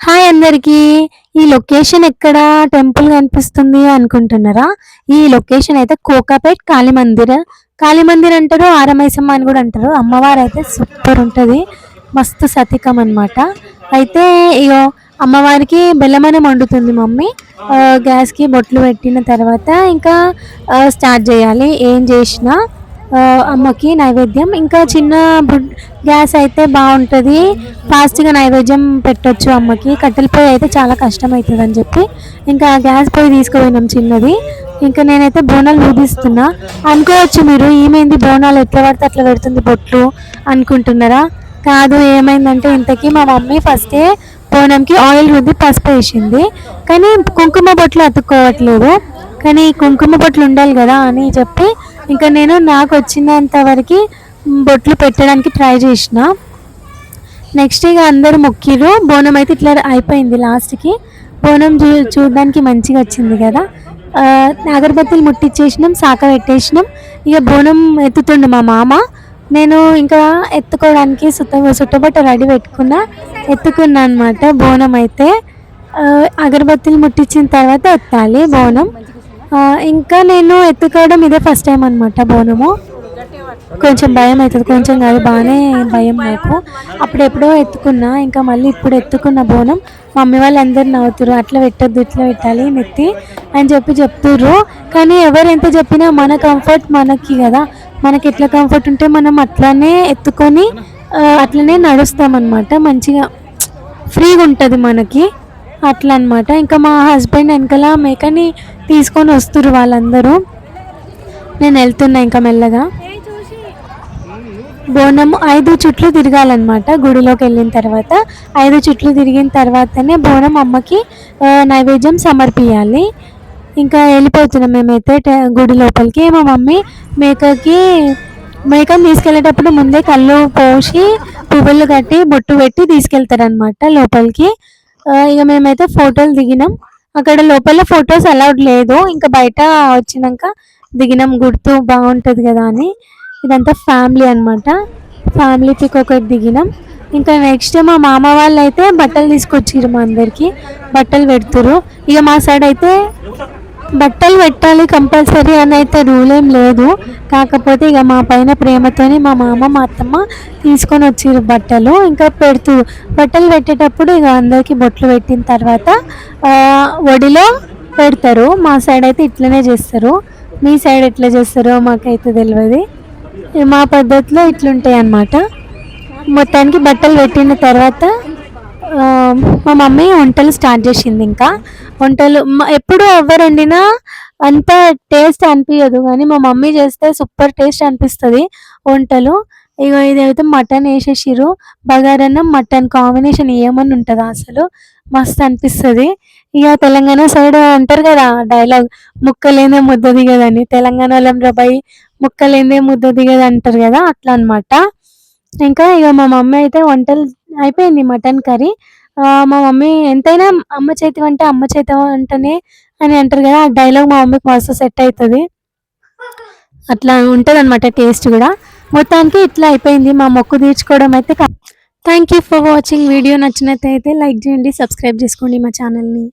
Hi అందరికీ. ఈ location ఎక్కడ? టెంపుల్ కనిపిస్తుంది అనుకుంటున్నారా? ఈ లొకేషన్ అయితే కోకాపేట్ కాళీ మందిర్ కాళీ మందిర్ అంటారు ఆరమైసమ్మ అని కూడా అంటారు. అమ్మవారు అయితే సూపర్ ఉంటుంది. మస్తు సతికం అన్నమాట. అయితే ఇగో అమ్మవారికి బెల్లమనం వండుతుంది మమ్మీ. గ్యాస్కి బొట్లు పెట్టిన తర్వాత ఇంకా స్టార్ట్ చేయాలి. ఏం చేసినా. అమ్మకి నైవేద్యం. ఇంకా చిన్న గ్యాస్ అయితే బాగుంటుంది. ఫాస్ట్గా నైవేద్యం పెట్టొచ్చు అమ్మకి. కట్టెల పొయ్యి అయితే చాలా కష్టం అవుతుంది అని చెప్పి ఇంకా గ్యాస్ పొయ్యి తీసుకుపోయినాం చిన్నది. ఇంకా నేనైతే బోనాలు ఊదిస్తున్నా అనుకోవచ్చు మీరు ఏమైంది బోనాలు? ఎట్లా పడితే అట్లా పెడుతుంది బొట్లు? అనుకుంటున్నారా? కాదు ఏమైందంటే ఇంతకీ మా మమ్మీ ఫస్టే బోనంకి ఆయిల్ రుద్ది పసుపు వేసింది. కానీ కుంకుమ బొట్లు అతుక్కోవట్లేదు. కానీ కుంకుమ బొట్లు ఉండాలి కదా అని చెప్పి ఇంకా నేను నాకు వచ్చినంత వరకు బొట్లు పెట్టడానికి ట్రై చేసిన. నెక్స్ట్ ఇక అందరూ మొక్కిరు బోనం అయితే ఇట్లా అయిపోయింది లాస్ట్కి. బోనం చూ చూడడానికి మంచిగా వచ్చింది కదా. అగరబత్తులు ముట్టించేసినాం శాఖ పెట్టేసినాం. ఇక బోనం ఎత్తుతుండే మా మామ. నేను ఇంకా ఎత్తుకోవడానికి సుట్ట సుట్టబట్ట రెడీ పెట్టుకున్నా ఎత్తుకున్నా అనమాట బోనం అయితే. అగరబత్తులు ముట్టించిన తర్వాత ఎత్తాలి బోనం. ఇంకా నేను ఎత్తుకోవడం ఇదే ఫస్ట్ టైం అనమాట బోనము. కొంచెం భయం అవుతుంది కొంచెం కాదు బాగానే భయం నాకు. అప్పుడెప్పుడో ఎత్తుకున్నా ఇంకా మళ్ళీ ఇప్పుడు ఎత్తుకున్న బోనం. మమ్మీ వాళ్ళు అందరు నవ్వుతారు అట్లా పెట్టొద్దు ఇట్లా పెట్టాలి నెత్తి అని చెప్పి చెప్తుర్రు. కానీ ఎవరు ఎంత చెప్పినా మన కంఫర్ట్ మనకి కదా. మనకి ఎట్లా కంఫర్ట్ ఉంటే మనం అట్లానే ఎత్తుకొని అట్లనే నడుస్తామన్నమాట. మంచిగా ఫ్రీగా ఉంటుంది మనకి. అట్లా అనమాట ఇంకా మా హస్బెండ్ వెనకాల మేకని తీసుకొని వస్తుర్రు వాళ్ళందరూ. నేను వెళ్తున్నా ఇంకా మెల్లగా. బోనం ఐదు చుట్లు తిరగాలన్నమాట గుడిలోకి వెళ్ళిన తర్వాత. ఐదు చుట్లు తిరిగిన తర్వాతనే బోనం అమ్మకి నైవేద్యం సమర్పించాలి ఇంకా వెళ్ళిపోతున్నాం మేమైతే గుడి లోపలికి. మా మమ్మీ మేకకి మేకని తీసుకెళ్ళేటప్పుడు ముందే కళ్ళు పోసి పువ్వులు కట్టి బొట్టు పెట్టి తీసుకెళ్తారనమాట లోపలికి. ఇక మేమైతే ఫోటోలు దిగినాం. అక్కడ లోపల ఫొటోస్ అలౌడ్ లేదు. ఇంకా బయట వచ్చినాక దిగినాం. గుర్తు బాగుంటుంది కదా అని. ఇదంతా ఫ్యామిలీ అన్నమాట. ఫ్యామిలీ పిక్ ఒకటి దిగినాం. ఇంకా నెక్స్ట్ మా మామ వాళ్ళు అయితే బట్టలు తీసుకొచ్చిర్రు మా అందరికి. బట్టలు పెడుతురు ఇక మా సైడ్ అయితే బట్టలు పెట్టాలి కంపల్సరీ అని అయితే రూల్ ఏం లేదు. కాకపోతే ఇక మా పైన ప్రేమతోని మా మామ మా అత్తమ్మ తీసుకొని వచ్చారు బట్టలు. ఇంకా పెడుతూ బట్టలు పెట్టేటప్పుడు ఇక అందరికీ బొట్లు పెట్టిన తర్వాత ఒడిలో పెడతారు. మా సైడ్ అయితే ఇట్లనే చేస్తారు. మీ సైడ్ ఎట్లా చేస్తారో మాకైతే తెలియదు మా పద్ధతిలో ఇట్లుంటాయి అన్నమాట మొత్తానికి బట్టలు పెట్టిన తర్వాత మా మమ్మీ వంటలు స్టార్ట్ చేసింది ఇంకా. వంటలు ఎప్పుడు ఎవరు వండినా అంత టేస్ట్ అనిపించదు కానీ మా మమ్మీ చేస్తే సూపర్ టేస్ట్ అనిపిస్తుంది వంటలు. ఇక ఇదైతే మటన్ వేసేసిర్రు. బగారన్నం మటన్ కాంబినేషన్ ఏమని ఉంటుందా అసలు? మస్తు అనిపిస్తుంది. ఇక తెలంగాణ సైడ్ అంటారు కదా డైలాగ్ ముక్కలేందే ముద్ద దిగదని. తెలంగాణ వాళ్ళం రబాయి ముక్కలేందే ముద్ద దిగదు అంటారు కదా అట్లా అనమాట ఇంకా ఇక మా మమ్మీ అయితే వంటలు అయిపోయింది మటన్ కర్రీ. మా మమ్మీ ఎంతైనా అమ్మ చేతి వంట అమ్మ చేతి వంటనే అని అంటారు కదా ఆ డైలాగ్ మా మమ్మీకి మస్తు సెట్ అవుతుంది అట్లా ఉంటుంది అనమాట టేస్ట్ కూడా. మొత్తానికి ఇట్లా అయిపోయింది. మా మొక్కు తీర్చుకోవడం అయితే thank you for watching video నచ్చినట్టయితే లైక్ చేయండి సబ్స్క్రైబ్ చేసుకోండి మా ఛానల్ని